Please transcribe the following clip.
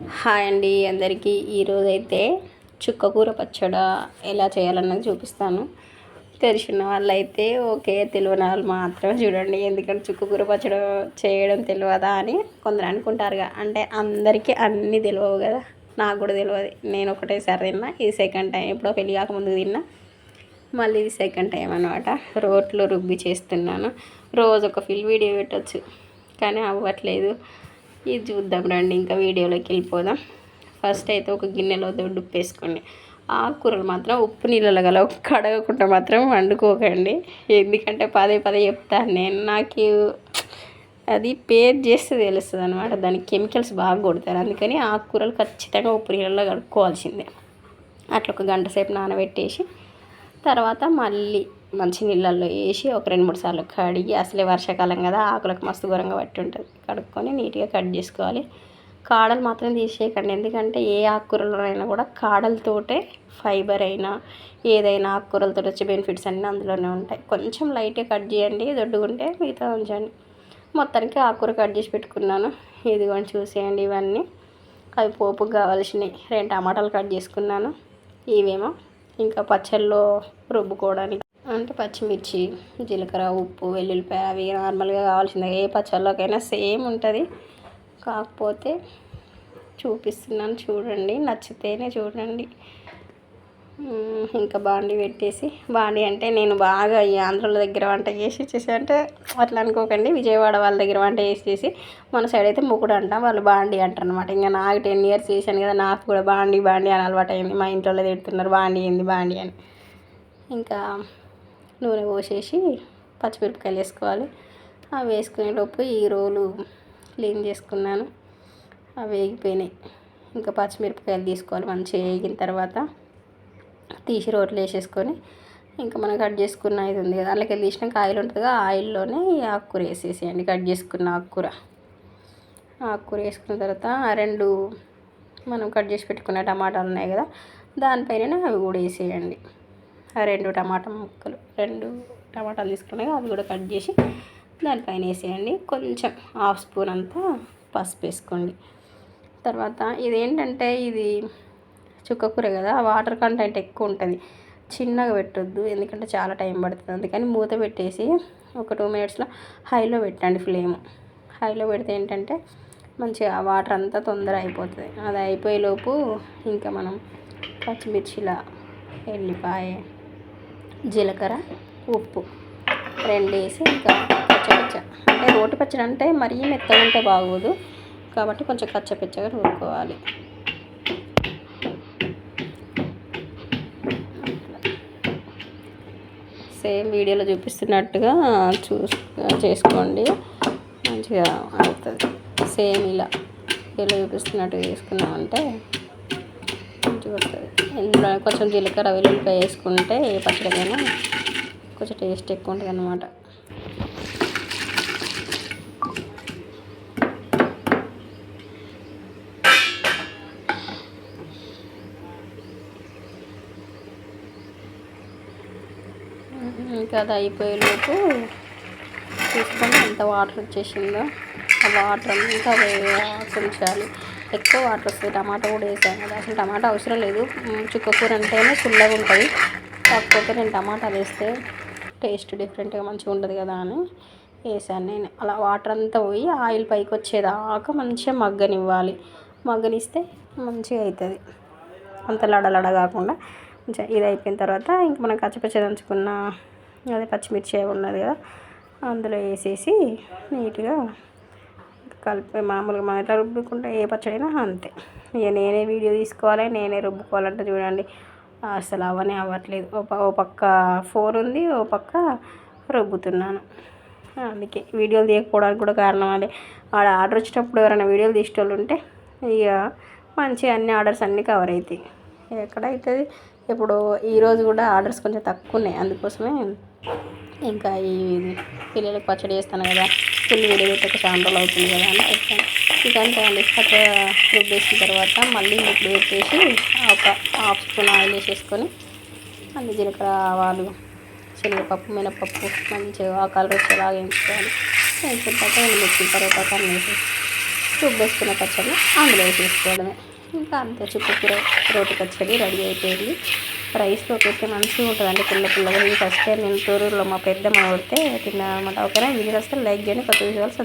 Hi అండి అందరికీ. ఈరోజు అయితే చుక్కకూర పచ్చడి ఎలా చేయాలన్నది చూపిస్తాను. తెలిసిన వాళ్ళైతే ఓకే తెలియని వాళ్ళు మాత్రమే చూడండి. ఎందుకంటే చుక్కకూర పచ్చడి చేయడం తెలియదా అని కొందరు అనుకుంటారుగా. అంటే అందరికీ అన్నీ తెలియవు కదా. నాకు కూడా తెలియదు. నేను ఒకటేసారి తిన్నా ఇది సెకండ్ టైం ఎప్పుడో పెళ్ళి కాకముందు తిన్నా. మళ్ళీ ఇది సెకండ్ టైం అనమాట రోట్లో రుబ్బి చేస్తున్నాను. రోజు ఒక ఫిల్ వీడియో పెట్టచ్చు. కానీ అవ్వట్లేదు. ఇది చూద్దాం రండి ఇంకా వీడియోలోకి వెళ్ళిపోదాం. ఫస్ట్ అయితే ఒక గిన్నెలో దొడ్డు ఉప్పు వేసుకోండి ఆకుకూరలు మాత్రం ఉప్పు నీళ్ళలో గల కడగకుండా మాత్రం వండుకోకండి. ఎందుకంటే పదే పదే చెప్తాను నేను. నాకు అది పేరు చేస్తే తెలుస్తుంది అనమాట దానికి కెమికల్స్ బాగా కొడతారు. అందుకని ఆకుకూరలు ఖచ్చితంగా ఉప్పు నీళ్ళలో కడుక్కోవాల్సిందే. అట్లా ఒక గంట సేపు నానబెట్టేసి తర్వాత మళ్ళీ మంచి నీళ్ళల్లో వేసి ఒక రెండు మూడు సార్లు కడిగి అసలే వర్షాకాలం కదా ఆకులకు మస్తు ఘోరంగా పట్టి ఉంటుంది. కడుక్కొని నీట్గా కట్ చేసుకోవాలి. కాడలు మాత్రం తీసేయకండి. ఎందుకంటే ఏ ఆకుకూరలోనైనా కూడా కాడలతోటే ఫైబర్ అయినా ఏదైనా ఆకుకూరలతో వచ్చే బెనిఫిట్స్ అన్నీ అందులోనే ఉంటాయి. కొంచెం లైట్గా కట్ చేయండి. దొడ్డుకుంటే మిగతా ఉంచండి. మొత్తానికి ఆకుకూర కట్ చేసి పెట్టుకున్నాను. ఇదిగోండి చూసేయండి ఇవన్నీ. అవి పోపుకు కావాల్సినవి. రెండు టమాటాలు కట్ చేసుకున్నాను. ఇవేమో ఇంకా పచ్చళ్ళు రుబ్బుకోవడానికి అంటే పచ్చిమిర్చి జీలకర్ర ఉప్పు వెల్లుల్లిపాయ అవి నార్మల్గా కావాల్సిందే. ఏ పచ్చళ్ళకైనా సేమ్ ఉంటుంది. కాకపోతే చూపిస్తున్నాను చూడండి. నచ్చితేనే చూడండి. ఇంకా బాండి పెట్టేసి బాండి అంటే నేను బాగా ఈ ఆంధ్రుల దగ్గర వంట చేసి చేసి అంటే అట్లా అనుకోకండి. విజయవాడ వాళ్ళ దగ్గర వంట చేసి చేసి మన సైడ్ అయితే ముకుడు అంటాం వాళ్ళు బాండి అంటారు అనమాట ఇంకా నాకు టెన్ ఇయర్స్ చేశాను కదా నాకు కూడా బాండి బాండి అని అలవాటు అయింది మా ఇంట్లో తిడుతున్నారు బాండి ఏంది బాండి అని. ఇంకా నూనె పోసేసి పచ్చిమిరపకాయలు వేసుకోవాలి. అవి వేసుకునేటప్పుడు ఈ రోలు క్లీన్ చేసుకున్నాను. అవి వేగిపోయినాయి. ఇంకా పచ్చిమిరపకాయలు తీసుకోవాలి. మంచిగా వేగిన తర్వాత తీసి రోట్లు వేసేసుకొని ఇంకా మనం కట్ చేసుకున్న ఇది ఉంది కదా అందులోకి తీసినాక ఆయిల్ ఉంటుంది ఆయిల్లోనే ఆకుకూర వేసేసేయండి. కట్ చేసుకున్న ఆకుకూర. ఆకుకూర వేసుకున్న తర్వాత రెండు మనం కట్ చేసి పెట్టుకున్న టమాటాలు ఉన్నాయి కదా దానిపైన అవి కూడా వేసేయండి. రెండు టమాటా ముక్కలు రెండు టమాటాలు తీసుకున్నాయి. అవి కూడా కట్ చేసి దానిపైన వేసేయండి. కొంచెం హాఫ్ స్పూన్ అంతా పసుపు వేసుకోండి. తర్వాత ఇదేంటంటే ఇది చుక్కకూర కదా వాటర్ కంటెంట్ ఎక్కువ ఉంటుంది. చిన్నగా పెట్టొద్దు ఎందుకంటే చాలా టైం పడుతుంది. అందుకని మూత పెట్టేసి ఒక టూ మినిట్స్లో హైలో పెట్టండి ఫ్లేమ్. హైలో పెడితే ఏంటంటే మంచిగా వాటర్ అంతా తొందర అయిపోతుంది. అది అయిపోయేలోపు ఇంకా మనం పచ్చిమిర్చిలా ఎల్లిపాయ జీలకర్ర ఉప్పు రెండు వేసి ఇంకా కచ్చపచ్చ అంటే రోటి పచ్చడి అంటే మరీ మెత్తగా ఉంటే బాగోదు. కాబట్టి కొంచెం కచ్చపచ్చగా నూరుకోవాలి. సేమ్ వీడియోలో చూపిస్తున్నట్టుగా చూ చేసుకోండి. మంచిగా అవుతుంది. సేమ్ ఇలా వీడియోలో చూపిస్తున్నట్టుగా చేసుకున్నామంటే మంచిగా వస్తుంది. ఇందులో కొంచెం జీలకర్ర వెల్లుల్లిపాయ వేసుకుంటే ఏ పచ్చడికైనా కొంచెం టేస్ట్ ఎక్కువ ఉంటుంది అన్నమాట. ఇంకా అది అయిపోయేలోపు చూసుకొని ఎంత వాటర్ వచ్చేసిందో ఆ వాటర్ అంతా ఉంచాలి. ఎక్కువ వాటర్ వస్తుంది. టమాటా కూడా వేసాను కదా. అసలు టమాటా అవసరం లేదు. చుక్కకూర అంటేనే పుల్లగా ఉంటుంది. కాకపోతే నేను టమాటాలు వేస్తే టేస్ట్ డిఫరెంట్గా మంచిగా ఉంటుంది కదా అని వేసాను నేను. అలా వాటర్ అంతా పోయి ఆయిల్ పైకి వచ్చేదాకా మంచిగా మగ్గనివ్వాలి. మగ్గనిస్తే మంచిగా అవుతుంది అంత లడలడ కాకుండా మంచిగా ఇది అయిపోయిన తర్వాత ఇంక మనం కచ్చిపచ్చి దంచుకున్న అదే పచ్చిమిర్చి ఉన్నది కదా అందులో వేసేసి నీట్గా కలిపి మామూలుగా మనం ఎట్లా రుబ్బుకుంటే ఏ పచ్చడైనా అంతే. ఇక నేనే వీడియో తీసుకోవాలి నేనే రుబ్బుకోవాలంటే చూడండి. అసలు అవనే అవ్వట్లేదు. ఓ పక్క ఫోన్ ఉంది ఓ పక్క రుబ్బుతున్నాను. అందుకే వీడియోలు తీయకపోవడానికి కూడా కారణం అదే. ఆడ ఆర్డర్ వచ్చినప్పుడు ఎవరైనా వీడియోలు తీసేటోళ్ళు ఉంటే ఇక మంచిగా అన్ని ఆర్డర్స్ అన్నీ కవర్ అవుతాయి ఎక్కడైతుంది? ఇప్పుడు ఈరోజు కూడా ఆర్డర్స్ కొంచెం తక్కువ ఉన్నాయి. అందుకోసమే ఇంకా ఈ పిల్లలకు పచ్చడి చేస్తాను కదా. ఫుల్ వీడియో పెట్టక చాలా అవుతుంది కదా అని పెట్టాను ఇదంతా అండి పచ్చడి రుబ్బేసిన తర్వాత మళ్ళీ ఇప్పుడు పెట్టేసి ఒక హాఫ్ స్పూన్ ఆయిల్ వేసేసుకొని మళ్ళీ జీలకర్ర ఆవాలు శనగపప్పు మినపప్పు మంచిగా ఆ కలర్ వచ్చేలాగా వేయించుకోవాలి. వేసిన తర్వాత ఎండుమిర్చి తర్వాత కన్నేసి రుబ్బేసుకున్న పచ్చడి అందులో వేసేసుకోవడమే. ఇంకా అంతే చుక్కకూర రోటి పచ్చడి రెడీ అయిపోయింది. రైస్లోకి అయితే మంచిగా ఉంటుందండి పుల్ల పుల్లగా ఇది ఫస్ట్ టైం నేను తోరూరులో మా పెద్దమ్మ కొడితే తిన్నాను అనమాట ఓకేనా వీడియో వస్తే లైక్ చేయండి కొత్త విజువల్స్